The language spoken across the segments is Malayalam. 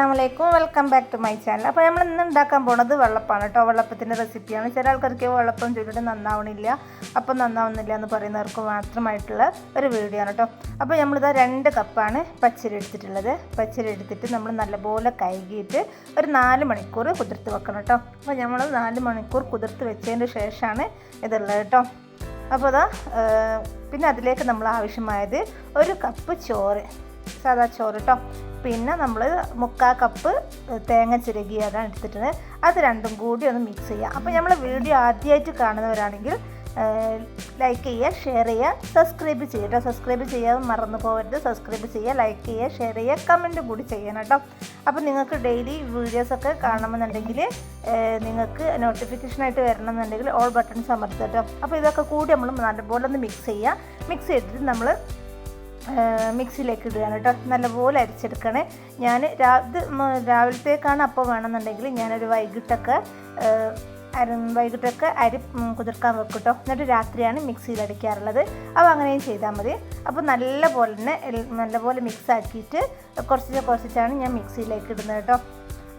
അസ്സാം വലൈക്കും welcome back to my channel അപ്പോൾ നമ്മൾ ഇന്ന് ഉണ്ടാക്കാൻ പോണത് വെള്ളപ്പാണ് കേട്ടോ വെള്ളപ്പത്തിന്റെ റെസിപ്പിയാണ് ചില ആൾക്കാർക്ക് വെള്ളപ്പം ചൂടിട്ട് നന്നാവണില്ല. അപ്പം നന്നാവുന്നില്ല എന്ന് പറയുന്നവർക്ക് മാത്രമായിട്ടുള്ള ഒരു വീഡിയോ ആണ് കേട്ടോ അപ്പോൾ നമ്മളിതാ രണ്ട് കപ്പാണ് പച്ചരി എടുത്തിട്ടുള്ളത്. പച്ചരി എടുത്തിട്ട് നമ്മൾ നല്ലപോലെ കഴുകിയിട്ട് ഒരു നാല് മണിക്കൂർ കുതിർത്ത് വെക്കണം കേട്ടോ അപ്പോൾ നമ്മൾ നാല് മണിക്കൂർ കുതിർത്ത് വെച്ചതിന് ശേഷമാണ് ഇതുള്ളത് കേട്ടോ അപ്പോൾ അതാ പിന്നെ അതിലേക്ക് നമ്മൾ ആവശ്യമായത് ഒരു കപ്പ് ചോറ്. സാദാ ചോറ് കേട്ടോ പിന്നെ നമ്മൾ മുക്കാൽ കപ്പ് തേങ്ങ ചിരകിയതാണ് എടുത്തിട്ടുണ്ട് അത് രണ്ടും കൂടി ഒന്ന് മിക്സ് ചെയ്യുക. അപ്പോൾ നമ്മൾ വീഡിയോ ആദ്യമായിട്ട് കാണുന്നവരാണെങ്കിൽ ലൈക്ക് ചെയ്യുക ഷെയർ ചെയ്യുക സബ്സ്ക്രൈബ് ചെയ്യുക കേട്ടോ സബ്സ്ക്രൈബ് ചെയ്യാതെ മറന്നു പോകരുത് സബ്സ്ക്രൈബ് ചെയ്യുക ലൈക്ക് ചെയ്യുക ഷെയർ ചെയ്യുക കമന്റ് കൂടി ചെയ്യണം കേട്ടോ അപ്പോൾ നിങ്ങൾക്ക് ഡെയിലി വീഡിയോസൊക്കെ കാണണമെന്നുണ്ടെങ്കിൽ നിങ്ങൾക്ക് നോട്ടിഫിക്കേഷനായിട്ട് വരണമെന്നുണ്ടെങ്കിൽ ഓൾ ബട്ടൺസ് അമർത്തുക കേട്ടോ അപ്പോൾ ഇതൊക്കെ കൂടി നമ്മൾ നല്ലപോലെ ഒന്ന് മിക്സ് ചെയ്യുക. മിക്സ് ചെയ്തിട്ട് നമ്മൾ മിക്സിയിലേക്ക് ഇടുകയാണ് കേട്ടോ. നല്ലപോലെ അരിച്ചെടുക്കണേ. ഞാൻ രാ ഇത് രാവിലത്തേക്കാണ് അപ്പം വേണമെന്നുണ്ടെങ്കിൽ ഞാനൊരു വൈകിട്ടൊക്കെ അരി വൈകിട്ടൊക്കെ അരി കുതിർക്കാൻ വെക്കും കേട്ടോ. എന്നിട്ട് രാത്രിയാണ് മിക്സിയിൽ അടിക്കാറുള്ളത്. അപ്പോൾ അങ്ങനെയും ചെയ്താൽ മതി. അപ്പോൾ നല്ല പോലെ തന്നെ നല്ലപോലെ മിക്സ് ആക്കിയിട്ട് കുറച്ച് കുറച്ചിട്ടാണ് ഞാൻ മിക്സിയിലേക്ക് ഇടുന്നത് കേട്ടോ.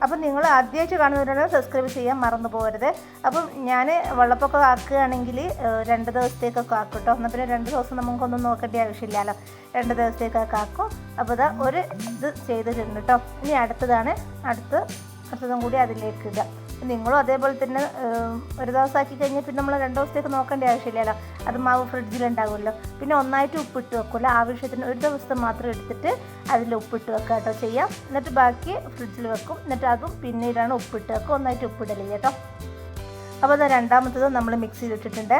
അപ്പം നിങ്ങൾ ആദ്യമായിട്ട് കാണുന്നവരാണ് സബ്സ്ക്രൈബ് ചെയ്യാൻ മറന്നു പോകരുത്. അപ്പം ഞാൻ വെള്ളപ്പൊക്കെ ആക്കുകയാണെങ്കിൽ രണ്ട് ദിവസത്തേക്കൊക്കെ ആക്കും കേട്ടോ എന്നാൽ പിന്നെ രണ്ട് ദിവസം നമുക്കൊന്നും നോക്കേണ്ട ആവശ്യമില്ലല്ലോ. രണ്ട് ദിവസത്തേക്കൊക്കെ ആക്കും അപ്പോൾ ഇതാ ഒരു ഇത് ചെയ്തിട്ടുണ്ട് കേട്ടോ ഇനി അടുത്തതാണ്. അടുത്ത് അടുത്തതും കൂടി അതിലേക്ക് ഇടുക. നിങ്ങളും അതേപോലെ തന്നെ ഒരു ദിവസം ആക്കി കഴിഞ്ഞാൽ പിന്നെ നമ്മൾ രണ്ട് ദിവസത്തേക്ക് നോക്കേണ്ട ആവശ്യമില്ലല്ലോ. അത് മാവ് ഫ്രിഡ്ജിലുണ്ടാകുമല്ലോ പിന്നെ ഒന്നായിട്ട് ഉപ്പിട്ട് വെക്കില്ല ആവശ്യത്തിന് ഒരു ദിവസം മാത്രം എടുത്തിട്ട് അതിൽ ഉപ്പിട്ട് വെക്കുക കേട്ടോ ചെയ്യാം. എന്നിട്ട് ബാക്കി ഫ്രിഡ്ജിൽ വെക്കും. എന്നിട്ട് അതും പിന്നീടാണ് ഉപ്പിട്ട് വെക്കുക. ഒന്നായിട്ട് ഉപ്പിടൽ കേട്ടോ. അപ്പോൾ അത് രണ്ടാമത്തത് നമ്മൾ മിക്സിയിൽ ഇട്ടിട്ടുണ്ട്.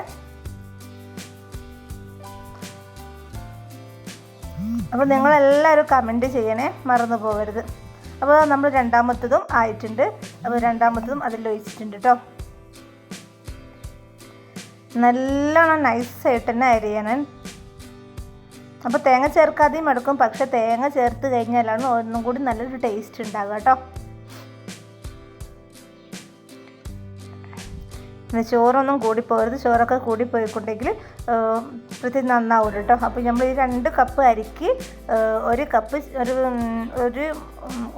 അപ്പോൾ നിങ്ങളെല്ലാവരും കമന്റ് ചെയ്യണേ മറന്നു പോകരുത് അപ്പോൾ നമ്മൾ രണ്ടാമത്തതും ആയിട്ടുണ്ട്. അപ്പോൾ രണ്ടാമത്തതും അതിൽ ഒഴിച്ചിട്ടുണ്ട് കേട്ടോ. നല്ലോണം നൈസായിട്ട് തന്നെ അരിയണം അപ്പോൾ തേങ്ങ ചേർക്കാതെയും എടുക്കും. പക്ഷേ തേങ്ങ ചേർത്ത് കഴിഞ്ഞാലാണ് ഒന്നും കൂടി നല്ലൊരു ടേസ്റ്റ് ഉണ്ടാകുക കേട്ടോ. പിന്നെ ചോറൊന്നും കൂടിപ്പോകരുത്. ചോറൊക്കെ കൂടിപ്പോയിക്കൊണ്ടെങ്കിൽ പ്രത്യേകം നന്നാവും കേട്ടോ. അപ്പോൾ നമ്മൾ ഈ രണ്ട് കപ്പ് അരിക്ക് ഒരു കപ്പ് ഒരു ഒരു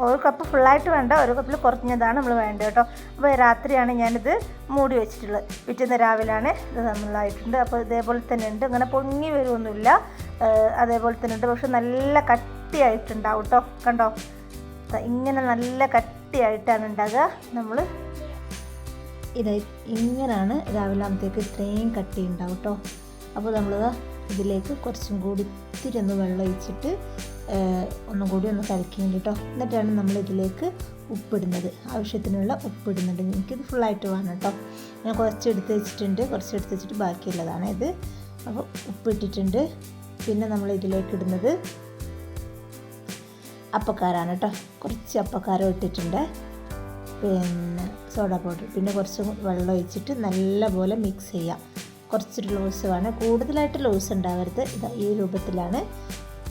ഒരു കപ്പ് ഫുള്ളായിട്ട് വേണ്ട ഒരു കപ്പിൽ കുറഞ്ഞതാണ് നമ്മൾ വേണ്ടത് കേട്ടോ. അപ്പോൾ രാത്രിയാണ് ഞാനിത് മൂടി വെച്ചിട്ടുള്ളത്. പിറ്റേന്ന് രാവിലെയാണ് ഇത് നമ്മളായിട്ടുണ്ട് അപ്പോൾ ഇതേപോലെ തന്നെ ഉണ്ട്. അങ്ങനെ പൊങ്ങി വരുമൊന്നുമില്ല അതേപോലെ തന്നെ ഉണ്ട്. പക്ഷെ നല്ല കട്ടിയായിട്ടുണ്ടാവും കേട്ടോ. കണ്ടോ? ഇങ്ങനെ നല്ല കട്ടിയായിട്ടാണ് ഉണ്ടാകുക. നമ്മൾ ഇത് ഇങ്ങനെയാണ് രാവിലെ ആകുമ്പോഴത്തേക്ക് ഇത്രയും കട്ടി ഉണ്ടാവും കേട്ടോ അപ്പോൾ നമ്മൾ ഇതിലേക്ക് കുറച്ചും കൂടി ഇത്തിരി ഒന്ന് വെള്ളം ഒഴിച്ചിട്ട് ഒന്നും കൂടി ഒന്ന് കലക്കിയുണ്ട് കേട്ടോ എന്നിട്ടാണ് നമ്മൾ ഇതിലേക്ക് ഉപ്പിടുന്നത്. ആവശ്യത്തിനുള്ള ഉപ്പിടുന്നുണ്ട്. എനിക്കിത് ഫുള്ളായിട്ട് വേണം കേട്ടോ ഞാൻ കുറച്ച് എടുത്ത് വെച്ചിട്ടുണ്ട്. കുറച്ച് എടുത്ത് വെച്ചിട്ട് ബാക്കിയുള്ളതാണ് ഇത്. അപ്പോൾ ഉപ്പിട്ടിട്ടുണ്ട്. പിന്നെ നമ്മൾ ഇതിലേക്ക് ഇടുന്നത് അപ്പക്കാരാണ് കേട്ടോ കുറച്ച് അപ്പക്കാരം ഇട്ടിട്ടുണ്ട്. പിന്നെ സോഡ പൗഡർ. പിന്നെ കുറച്ച് വെള്ളം ഒഴിച്ചിട്ട് നല്ലപോലെ മിക്സ് ചെയ്യാം. കുറച്ച് ലൂസ് വേണം. കൂടുതലായിട്ട് ലൂസ് ഉണ്ടാവരുത്. ഇത് ഈ രൂപത്തിലാണ്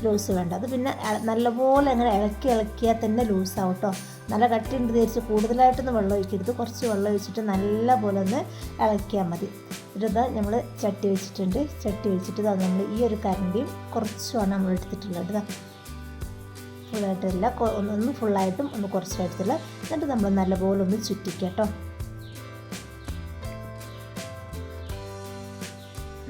ലൂസ് വേണ്ടത്. പിന്നെ നല്ലപോലെ അങ്ങനെ ഇളക്കി ഇളക്കിയാൽ തന്നെ ലൂസാവും കേട്ടോ നല്ല കട്ടി ഉണ്ട് ധരിച്ച് കൂടുതലായിട്ടൊന്നും വെള്ളം ഒഴിക്കരുത്. കുറച്ച് വെള്ളം ഒഴിച്ചിട്ട് നല്ലപോലെ ഒന്ന് ഇളക്കിയാൽ മതി. എന്നിട്ട് നമ്മൾ ചട്ടി വെച്ചിട്ടുണ്ട്. ചട്ടി വെച്ചിട്ട് നമ്മൾ ഈ ഒരു കരണ്ടിയും കുറച്ചുമാണ് നമ്മൾ എടുത്തിട്ടുള്ളത്. ഫുള്ളായിട്ടില്ല ഒന്ന് ഫുള്ളായിട്ടും ഒന്ന് കുറച്ചായിട്ടില്ല എന്നിട്ട് നമ്മൾ നല്ലപോലെ ഒന്ന് ചുറ്റിക്കുക കേട്ടോ.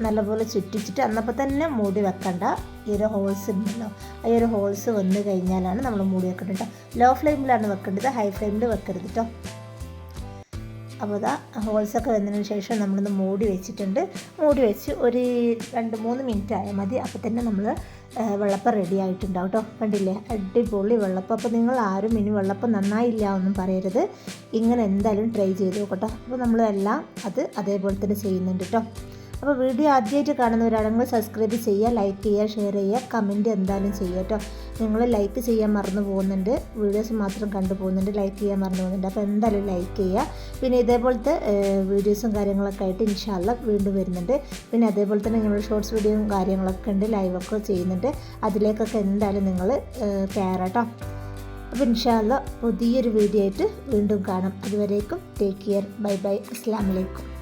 നല്ലപോലെ ചുറ്റിച്ചിട്ട് അന്നപ്പോൾ തന്നെ മൂടി വെക്കണ്ട. ഈ ഒരു ഹോൾസ് ഉണ്ടല്ലോ. ഈ ഒരു ഹോൾസ് വന്നു കഴിഞ്ഞാലാണ് നമ്മൾ മൂടി വെക്കേണ്ടത് കേട്ടോ. ലോ ഫ്ലെയിമിലാണ് വെക്കേണ്ടത്. ഹൈ ഫ്ലെയിമിൽ വെക്കരുത് കേട്ടോ. അപ്പോൾ ഹോൾസൊക്കെ വന്നതിന് ശേഷം നമ്മളൊന്ന് മൂടി വെച്ചിട്ടുണ്ട്. മൂടി വെച്ച് ഒരു രണ്ട് മൂന്ന് മിനിറ്റ് ആയാൽ മതി. അപ്പോൾ തന്നെ നമ്മൾ വെള്ളപ്പം റെഡി ആയിട്ടുണ്ടാവും കേട്ടോ. കണ്ടില്ലേ? അടിപൊളി വെള്ളപ്പം. അപ്പോൾ നിങ്ങൾ ആരും ഇനി വെള്ളപ്പം നന്നായില്ല ഒന്നും പറയരുത്. ഇങ്ങനെ എന്തായാലും ട്രൈ ചെയ്ത് നോക്കട്ടോ. അപ്പോൾ നമ്മളെല്ലാം അത് അതേപോലെ തന്നെ ചെയ്യുന്നുണ്ട് കേട്ടോ. അപ്പോൾ വീഡിയോ ആദ്യമായിട്ട് കാണുന്നവരാണെങ്കിൽ സബ്സ്ക്രൈബ് ചെയ്യുക ലൈക്ക് ചെയ്യുക ഷെയർ ചെയ്യുക കമന്റ് എന്തായാലും ചെയ്യുക കേട്ടോ. നിങ്ങൾ ലൈക്ക് ചെയ്യാൻ മറന്നു പോകുന്നുണ്ട്. വീഡിയോസ് മാത്രം കണ്ടു പോകുന്നുണ്ട് ലൈക്ക് ചെയ്യാൻ മറന്നു പോകുന്നുണ്ട്. അപ്പോൾ എന്തായാലും ലൈക്ക് ചെയ്യുക. പിന്നെ ഇതേപോലത്തെ വീഡിയോസും കാര്യങ്ങളൊക്കെ ആയിട്ട് ഇൻഷാല്ല വീണ്ടും വരുന്നുണ്ട്. പിന്നെ അതേപോലെ തന്നെ നമ്മൾ ഷോർട്സ് വീഡിയോയും കാര്യങ്ങളൊക്കെ ഉണ്ട് ലൈവൊക്കെ ചെയ്യുന്നുണ്ട്. അതിലേക്കൊക്കെ എന്തായാലും നിങ്ങൾ കയറട്ടോ അപ്പോൾ ഇൻഷാല്ല പുതിയൊരു വീഡിയോ ആയിട്ട് വീണ്ടും കാണാം. അതുവരേക്കും ടേക്ക് കെയർ ബൈ ബൈ അസ്ലാമലൈക്കും